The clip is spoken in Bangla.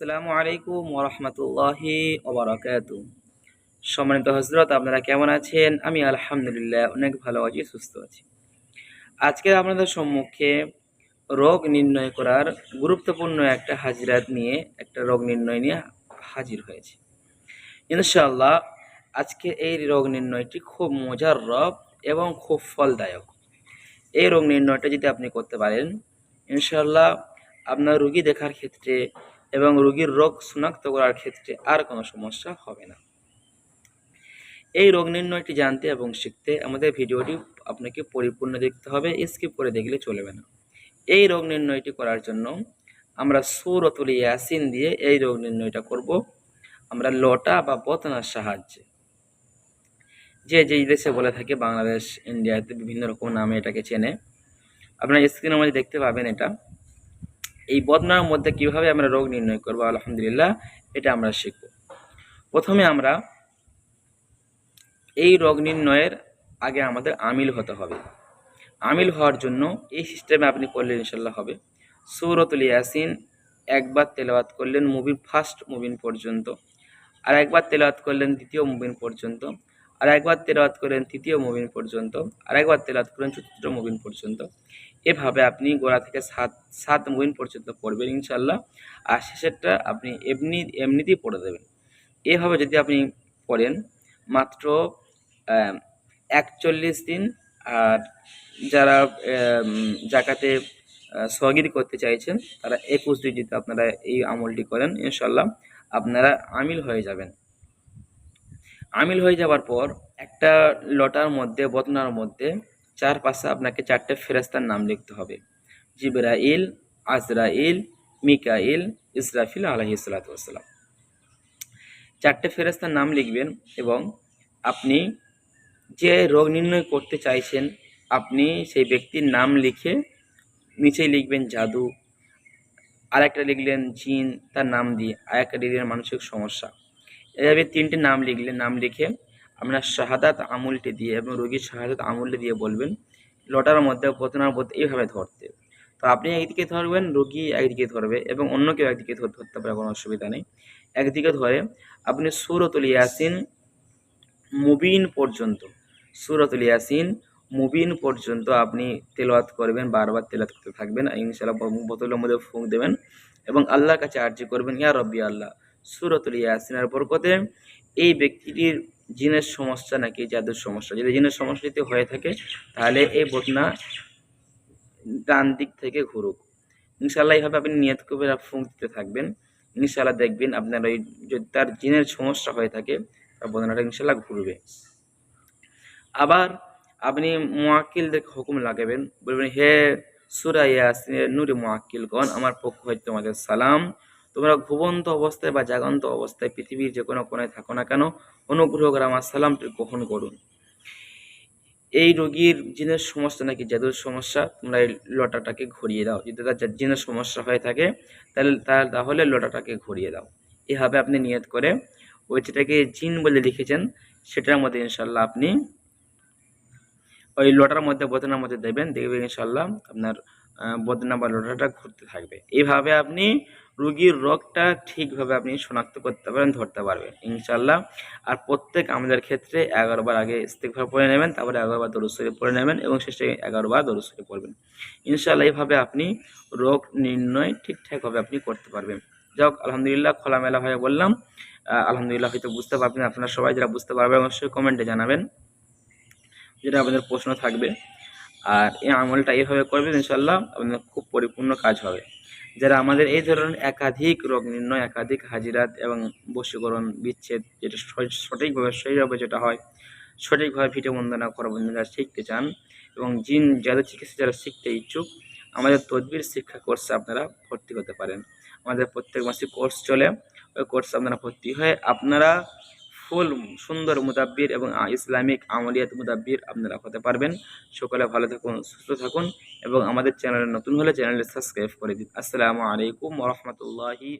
আসসালামু আলাইকুম ওরহমতুল্লাহি ওবরাকাতু। সম্মানিত হজরত আপনারা কেমন আছেন? আমি আলহামদুলিল্লাহ অনেক ভালো আছি, সুস্থ আছি। আজকে আপনাদের সম্মুখে রোগ নির্ণয় করার গুরুত্বপূর্ণ একটা হাজিরাত নিয়ে, একটা রোগ নির্ণয় নিয়ে হাজির হয়েছে। ইনশাআল্লাহ, আজকে এই রোগ নির্ণয়টি খুব মজার রব এবং খুব ফলদায়ক। এই রোগ নির্ণয়টা যদি আপনি করতে পারেন, ইনশাআল্লাহ আপনার রুগী দেখার ক্ষেত্রে এবং রোগীর রোগ শনাক্ত করার ক্ষেত্রে আর কোনো সমস্যা হবে না। এই রোগ নির্ণয়টি জানতে এবং শিখতে আমাদের ভিডিওটি আপনাকে পরিপূর্ণ দেখতে হবে, স্কিপ করে দেখলে চলবে না। এই রোগ নির্ণয়টি করার জন্য আমরা সুরতুল ইয়াসিন দিয়ে এই রোগ নির্ণয়টা করব। আমরা লটা বা বতনার সাহায্যে। যে যেই দেশে বলে থাকে, বাংলাদেশ, ইন্ডিয়াতে বিভিন্ন রকম নামে এটাকে চেনে। আপনারা স্ক্রিনের মধ্যে দেখতে পাবেন এটা। এই বদনার মধ্যে কীভাবে আমরা রোগ নির্ণয় করব? আলহামদুলিল্লাহ, এটা আমরা শিখব। প্রথমে আমরা এই রোগ নির্ণয়ের আগে আমাদের আমিল হতে হবে। আমিল হওয়ার জন্য এই সিস্টেমে আপনি করলে ইনশাল্লাহ হবে। সৌরতুল ইয়াসিন একবার তেলাওয়াত করলেন মুভিন ফার্স্ট মুভিন পর্যন্ত। আর একবার তেলাওয়াত করলেন দ্বিতীয় মুভিন পর্যন্ত। আর একবার তেলাওয়াত করেন তৃতীয় মুভিন পর্যন্ত, আর একবার তেলাওয়াত করেন চতুর্থ মুভিন পর্যন্ত। এভাবে আপনি গোড়া থেকে সাত সাত মুভিন পর্যন্ত পড়বেন ইনশাল্লাহ আর শেষেরটা আপনি এমনি, এমনিতেই পড়ে দেবেন। এভাবে যদি আপনি পড়েন, মাত্র একচল্লিশ দিন, আর যারা জাকাতে সহগির করতে চাইছেন, তারা একুশ দিন যদি আপনারা এই আমলটি করেন ইনশাল্লাহ আপনারা আমিল হয়ে যাবেন। আমিল হয়ে যাওয়ার পর একটা লটার মধ্যে বতনার মধ্যে চার পাশে আপনাকে চারটে ফেরেস্তার নাম লিখতে হবে। জিবরাইল, আজরাইল, মিকাইল, ইসরাফিল আলহি সাল্লাতাম চারটে ফেরেস্তার নাম লিখবেন এবং আপনি যে রোগ নির্ণয় করতে চাইছেন, আপনি সেই ব্যক্তির নাম লিখে নিচেই লিখবেন জাদু। আর একটা লিখলেন জিন, তার নাম দিয়ে। আর একটা লিখলেন মানসিক সমস্যা। এভাবে তিনটে নাম লিখলেন নাম লিখে আপনার শাহাদাত আমুলটি দিয়ে এবং রোগীর শাহাদাত আমুলটি দিয়ে বলবেন, লটার মধ্যে পতনার মধ্যে এইভাবে ধরতে। তো আপনি একদিকে ধরবেন, রোগী একদিকে ধরবে এবং অন্য কেউ একদিকে ধরতে পারে, কোনো অসুবিধা নেই। একদিকে ধরে আপনি সুরতুল ইয়াসিন মুবিন পর্যন্ত, সুরতুল ইয়াসিন মুবিন পর্যন্ত আপনি তেলাওয়াত করবেন, বারবার তেলাত করতে থাকবেন। ইনশাল্লাহ বোতলের মধ্যে ফুঁক দেবেন এবং আল্লাহর কাছে আর্জি করবেন, ইয়া রব্বি আল্লাহ। সুরতুল ইয়াসিনের বরকতে এই ব্যক্তিটির জিনের সমস্যা নাকি জাদুর সমস্যা। যদি জিনের সমস্যা যদি হয়ে থাকে, তাহলে এই বটনা ডান দিক থেকে ঘুরুক। ইনশাল্লাহ এইভাবে আপনি নিয়ত করে ফুঁক দিতে থাকবেন। ইনশাল্লাহ দেখবেন আপনার ওই যদি তার জিনের সমস্যা হয়ে থাকে, তার বদনাটা ইনশাল্লাহ ঘুরবে। আবার আপনি মোয়াক্কিলদেরকে হুকুম লাগাবেন, বলবেন, হে সুরাইয়া নুরি মোয়াক্কিলগণ, আমার পক্ষ হইতে তোমাদের সালাম। তোমরা ঘুবন্ত অবস্থায় বা জাগন্ত অবস্থায় পৃথিবীর যে কোনো কোনায় থাকো না কেন, অনুগ্রহ করে আমার সালামটি গ্রহণ করুন। এই রোগীর জিনের সমস্যা নাকি জাদুর সমস্যা? তোমরা এই লটাটাকে ঘুরিয়ে দাও। যদি তার জিনের সমস্যা হয়ে থাকে, তাহলে তাহলে লটাটাকে ঘুরিয়ে দাও। এভাবে আপনি নিয়ত করে ওই যেটাকে জিন বলে লিখেছেন, সেটার মধ্যে ইনশাল্লাহ আপনি ওই লটার মধ্যে, বদনার মধ্যে দেবেন, দেখবেন ইনশাল্লাহ আপনার বদনা বা লটাটা ঘুরতে থাকবে। এইভাবে আপনি রুগীর রোগটা ঠিকভাবে আপনি শনাক্ত করতে পারেন ধরতে পারবেন ইনশাল্লাহ আর প্রত্যেক আমাদের ক্ষেত্রে এগারোবার আগে ইস্তেকভার পড়ে নেবেন, তারপরে এগারোবার দরুসরি পড়ে নেবেন এবং শেষে এগারোবার দরুসরি পড়বেন। ইনশাল্লাহ এইভাবে আপনি রোগ নির্ণয় ঠিকঠাকভাবে আপনি করতে পারবেন। যাক, আলহামদুলিল্লাহ খোলামেলা হয়ে বললাম। আলহামদুলিল্লাহ হয়তো বুঝতে পারবেন আপনারা সবাই যারা বুঝতে পারবেন, অবশ্যই কমেন্টে জানাবেন। যেটা আপনাদের প্রশ্ন থাকবে। আর এই আমলটা এইভাবে করবেন ইনশাল্লাহ আপনার খুব পরিপূর্ণ কাজ হবে। যারা আমাদের এই ধরনের একাধিক রোগ নির্ণয়, একাধিক হাজিরাত এবং বশীকরণ বিচ্ছেদ, যেটা সঠিকভাবে সেইভাবে যেটা হয়, সঠিকভাবে ভিটে বন্দনা করবন্দনা যারা শিখতে চান এবং জিন যাদের চিকিৎসা যারা শিখতে ইচ্ছুক, আমাদের তদবির শিক্ষা কোর্সে আপনারা ভর্তি হতে পারেন। আমাদের প্রত্যেক মাসে কোর্স চলে, ওই কোর্সে আপনারা ভর্তি হয়ে আপনারা ফুল, সুন্দর মুদাব্বির এবং ইসলামিক আমলিয়াত মুদাব্বির আপনারা হতে পারবেন। সকলে ভালো থাকুন, সুস্থ থাকুন এবং আমাদের চ্যানেলে নতুন হলে চ্যানেলটি সাবস্ক্রাইব করে দিন। আসসালামু আলাইকুম রহমতুল্লাহি